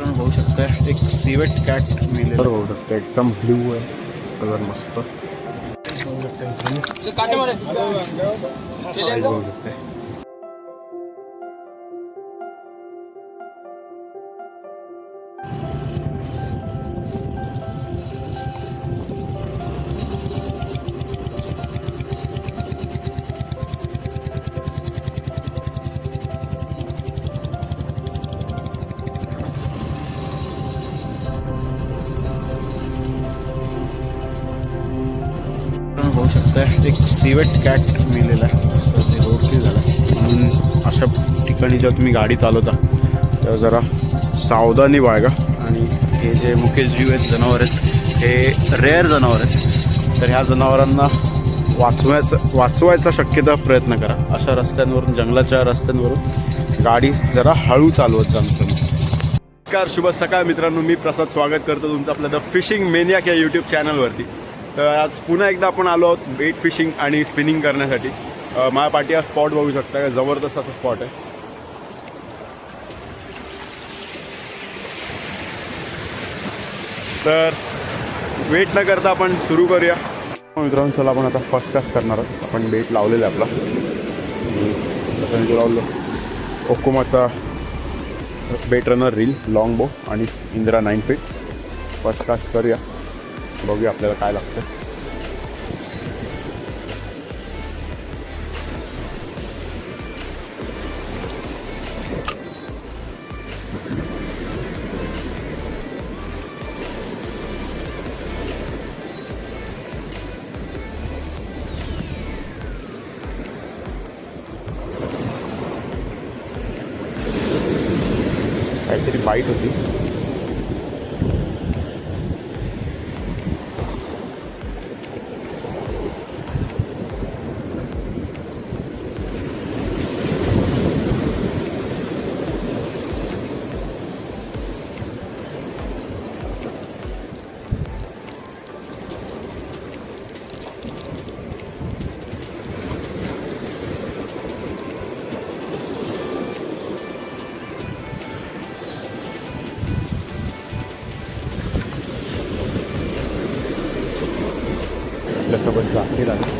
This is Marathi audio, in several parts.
आपण बघू शकता एक सिवेट कॅट मिळेल. शकता एकदम ब्ल्यू आहे. कलर मस्त. बघू शकता शकता शकता एक सिवेट कॅट मिळलेला आहे. ते रोडकी झाला. म्हणून अशा ठिकाणी जेव्हा तुम्ही गाडी चालवता तेव्हा जरा सावधानी बाळगा. आणि हे जे मुकेश जीव आहेत जनावर आहेत हे रेअर जनावर आहेत. तर ह्या जनावरांना वाचवायचं वाचवायचा शक्यता प्रयत्न करा. अशा रस्त्यांवरून जंगलाच्या रस्त्यांवरून गाडी जरा हळू चालवत जा नमस्कार शुभ सकाळ मित्रांनो. मी प्रसाद स्वागत करतो तुमचं आपलं द फिशिंग मेनियाक या यूट्यूब चॅनलवरती तर आज पुन्हा एकदा आपण आलो आहोत बेट फिशिंग आणि स्पिनिंग करण्यासाठी. माझ्या पाठी हा स्पॉट बघू शकता जबरदस्त असा स्पॉट आहे. तर वेट न करता आपण सुरू करूया. हो, मित्रांनो चला आपण आता फर्स्ट कास्ट करणार आहोत. आपण बेट लावलेला आहे आपला. आणि जसं ओकोमाचा bait runner reel long bow आणि Indira nine feet first cast करूया. बघूया आपल्याला काय लागतं. काहीतरी बाईट होती. आपल्यासोबत जाकीर आहे.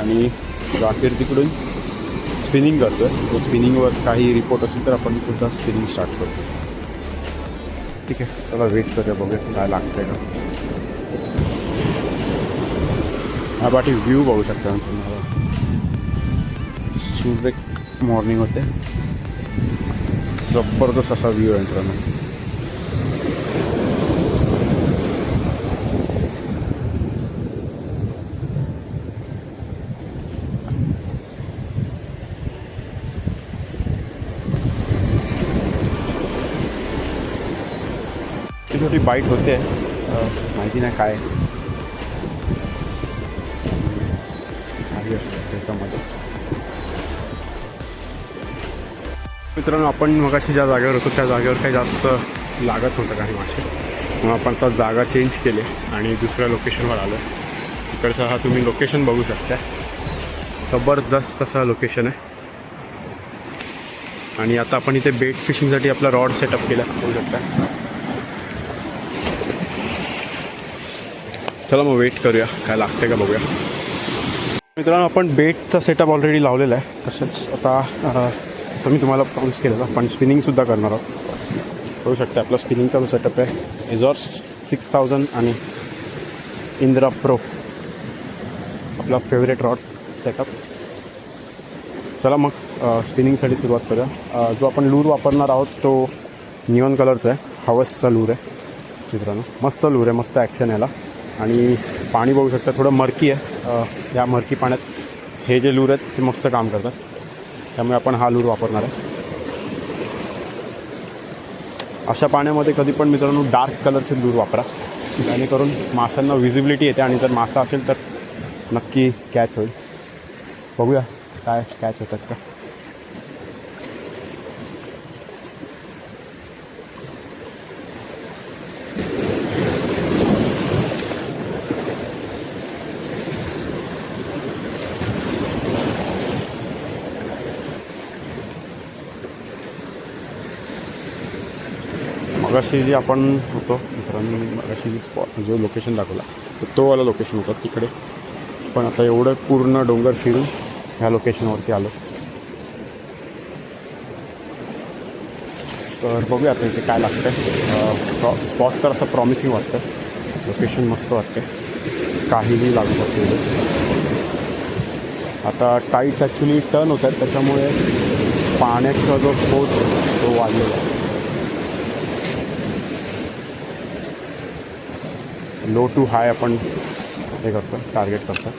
आणि जाकीर तिकडून स्पिनिंग करतो तो स्पिनिंगवर काही रिपोर्ट असेल तर आपण सुद्धा स्पिनिंग स्टार्ट करतो ठीक आहे चला वेट करूया बघूया काय लागतंय का. हा पाठी व्ह्यू बघू शकता तुम्हाला. सूर्य मॉर्निंग होते. जबरदस्त असा व्ह्यू आहे मित्रांनो. छोटी बाईट होते अं, माहिती नाही काय. त्याच्यामध्ये. मित्रांनो आपण मगाशी ज्या जागेवर होतो त्या जागेवर काही जास्त लागत नव्हतं काही मासे. मग आपण आता जागा चेंज केली आणि दुसऱ्या लोकेशनवर आलो. तिकडचं हा तुम्ही लोकेशन बघू शकता. जबरदस्त असं लोकेशन आहे. आणि आता आपण इथे बेट फिशिंगसाठी आपला रॉड सेटअप केला बघू शकता. चला मग वेट करूया. काय लागते का बघूया. मित्रांनो आपण बेटचा सेटअप ऑलरेडी लावलेला आहे. तसंच आता अं, असं मी तुम्हाला प्रॉमिस केलेलं आपण स्पिनिंगसुद्धा करणार आहोत. होऊ शकते आपला स्पिनिंगचा जो सेटअप आहे. एझॉर्स सिक्स थाउजंड आणि इंदिरा प्रो आपला फेवरेट रॉड सेटअप चला मग स्पिनिंगसाठी सुरुवात करूया. जो आपण लूर वापरणार आहोत तो निऑन कलरचा आहे. हवसचा लूर आहे मित्रांनो. मस्त लूर आहे मस्त ॲक्शन याला. आणि पाणी बघू शकता थोडं मरकी आहे. या मरकी पाण्यात हे जे लूर आहेत ते मस्त काम करतात. त्यामुळे आपण हा लूर वापरणार आहे. अशा पाण्यामध्ये कधी पण मित्रांनो डार्क कलरचे लूर वापरा. जेणेकरून माशांना विजिबिलिटी येते आणि जर मासा असेल तर नक्की कॅच होईल. बघूया काय कॅच होतात का. मगाशी जी आपण होतो मित्रांनी मगाशी जी स्पॉट जो लोकेशन दाखवला तोवाला तो वाला लोकेशन होता तिकडे. पण आता एवढं पूर्ण डोंगर फिरून ह्या लोकेशनवरती आलो. तर बघूया आता इथे काय लागतं आहे स्पॉट तर असं प्रॉमिसिंग वाटतं लोकेशन मस्त वाटते काहीही लागू शकतो आता टाईट्स ॲक्च्युली टर्न होत आहेत त्याच्यामुळे पाण्याचा जो स्फोट तो वाढलेला आहे. लो टू हाय आपण हे करतो टार्गेट करतो.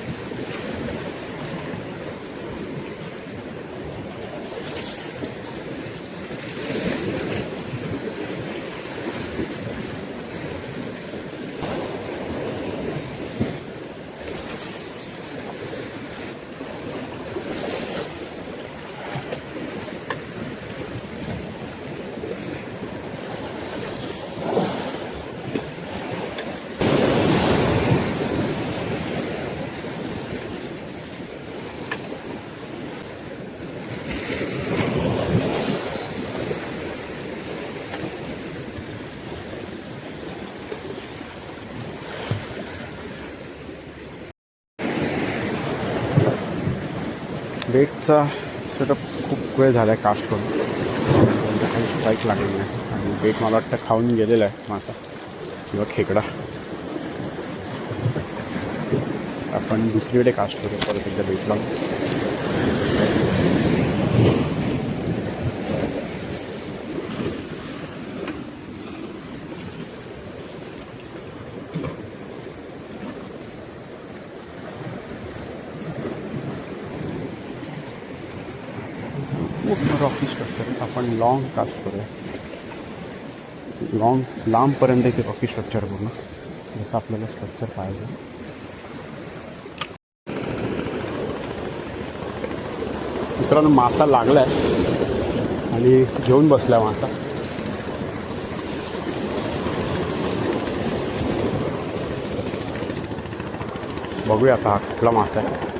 बेटचा सेटअप खूप वेळ झाला आहे कास्ट करून. त्यांचा काही स्ट्राईक लागलेली नाही. आणि बेट मला वाटतं खाऊन गेलेला आहे मासा. किंवा खेकडा. आपण दुसरीकडे कास्ट करू परत एकदा बेट लावून रॉकी स्ट्रक्चर आपण लॉंग कास्ट करूया. लॉंग लांबपर्यंत इथे रॉकी स्ट्रक्चर पूर्ण जसं आपल्याला स्ट्रक्चर पाहिजे मित्रांनो मासा लागला आहे आणि घेऊन बसला मासा. बघूया आता हा कुठला मासा आहे.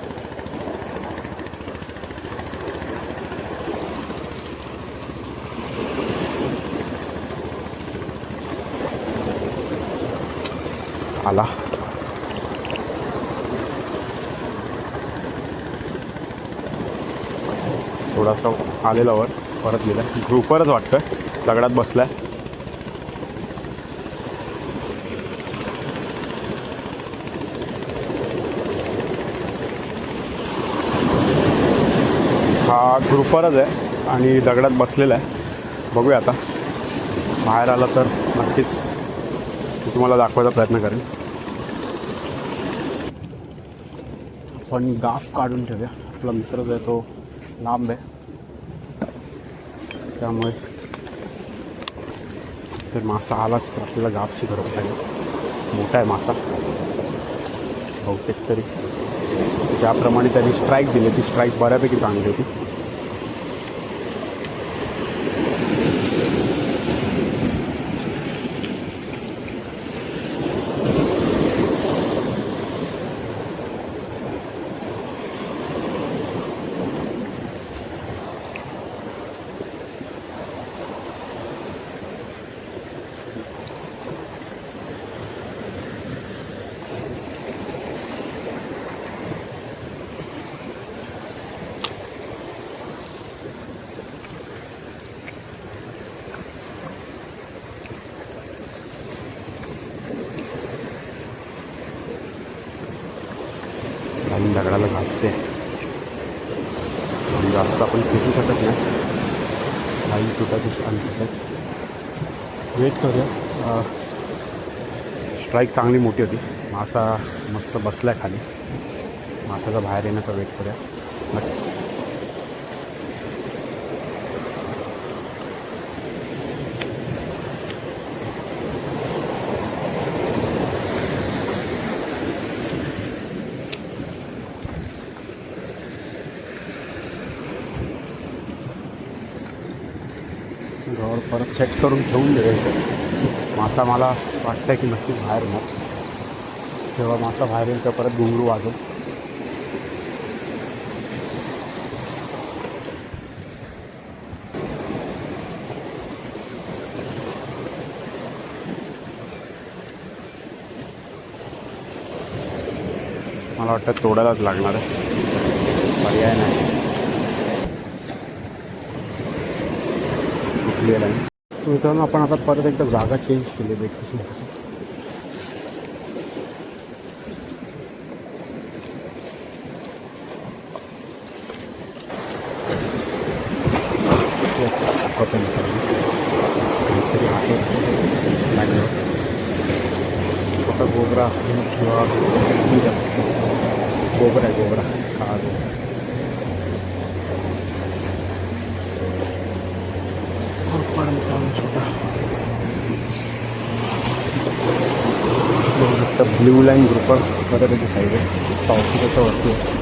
आला. थोडासा आलेला वर परत गेला. ग्रुपवरच वाटतं दगडात बसलाय. हा ग्रुपवरच आहे आणि दगडात बसलेला आहे. बघूया आता. बाहेर आला तर नक्कीच मी तुम्हाला दाखवायचा प्रयत्न करेन. आपण गाफ काढून ठेवूया. आपला मित्र जो आहे तो लांब आहे. त्यामुळे जर मासा आलाच तर आपल्याला गाफची गरज लागेल मोठा आहे मासा. बहुतेक तरी. ज्याप्रमाणे त्यांनी स्ट्राईक दिली ती स्ट्राईक बऱ्यापैकी चांगली होती. आणि दगडाला घासते जास्त आपण खेचू शकत नाही काही तुटायचे चान्सेस आहेत वेट करूया. स्ट्राईक चांगली मोठी होती. मासा मस्त बसला आहे खाली. मासाचा बाहेर येण्याचा वेट करूया. सेट करून ठेवून दिले मासा मला वाटतं की नक्की बाहेर मग तेव्हा मासा बाहेर येईल तर परत घुंगरू वाजेल मला वाटतं तोडायलाच लागणार आहे. पर्याय नाही. कुठली मित्रांनो आपण आता परत एकदा जागा चेंज केली बेट येस होतं काहीतरी आहे. छोटा गोबरा असेल किंवा ठीक असेल गोबरा आहे गोबरा काळा गोबरा गोबरा मित्रांनो छोटा बघू शकता ब्ल्यू लाईन ग्रुपर बऱ्यापैकी साईड आहे पावती त्याच्या वरती आहे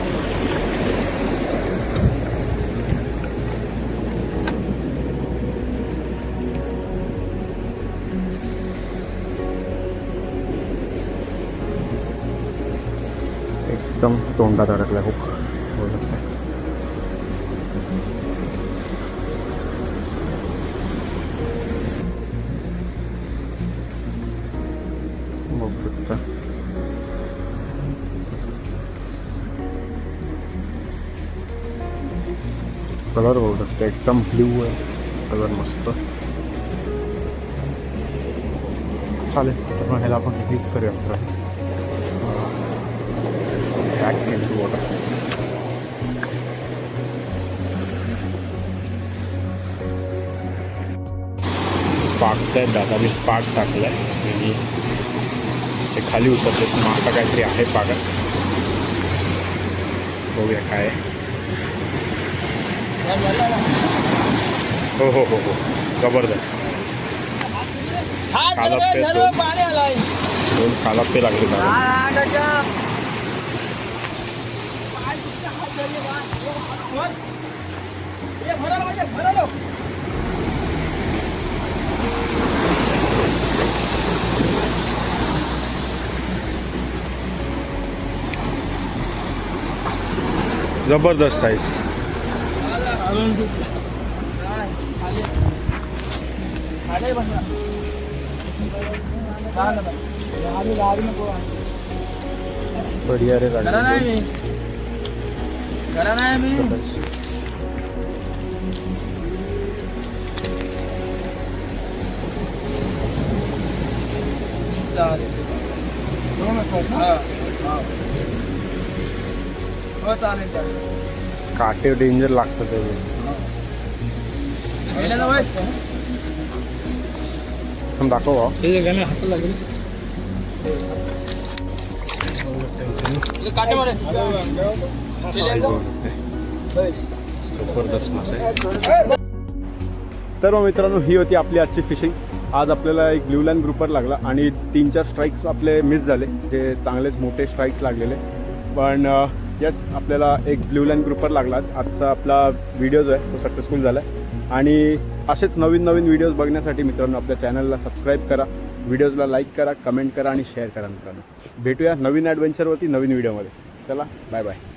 एकदम तोंडात अडकला खूप कलर बघू शकता एकदम ब्ल्यू आहे कलर मस्त चालेल तर ह्याला आपण रिलीज करूया मित्रांनो back into water. पाकतायत दादा मी पाक टाकलाय आणि ते खाली उतरते मासा काहीतरी आहे पाकात बघूया काय हो हो हो हो. जबरदस्त. हा काला सर्व पेतो. सर्व पाणी आलाय. दोन कालापे लागले दादा जबरदस्त साईज बढिया रे करा नाही मी करा नाही मी चालेल चालेल चालेल काटे डेंजर लागतं ते थांब दाखव. जबरदस्त मासा आहे. तर मग मित्रांनो ही होती आपली आजची फिशिंग आज आपल्याला एक ब्ल्यू लाईन ग्रुपर लागला आणि तीन चार स्ट्राईक्स आपले मिस झाले जे चांगलेच मोठे स्ट्राईक्स लागलेले. पण यस आपल्याला एक ब्ल्यू लाईन ग्रुपर लागलाच आजचा आपला व्हिडिओ जो आहे तो सक्सेसफुल झाला. आहे आणि असेच नवीन नवीन व्हिडिओज बघण्यासाठी मित्रांनो आपल्या चॅनलला सबस्क्राईब करा. व्हिडिओजला लाईक करा कमेंट करा आणि शेअर करा मित्रांनो. भेटूया नवीन ॲडव्हेंचरवरती नवीन व्हिडिओमध्ये चला बाय बाय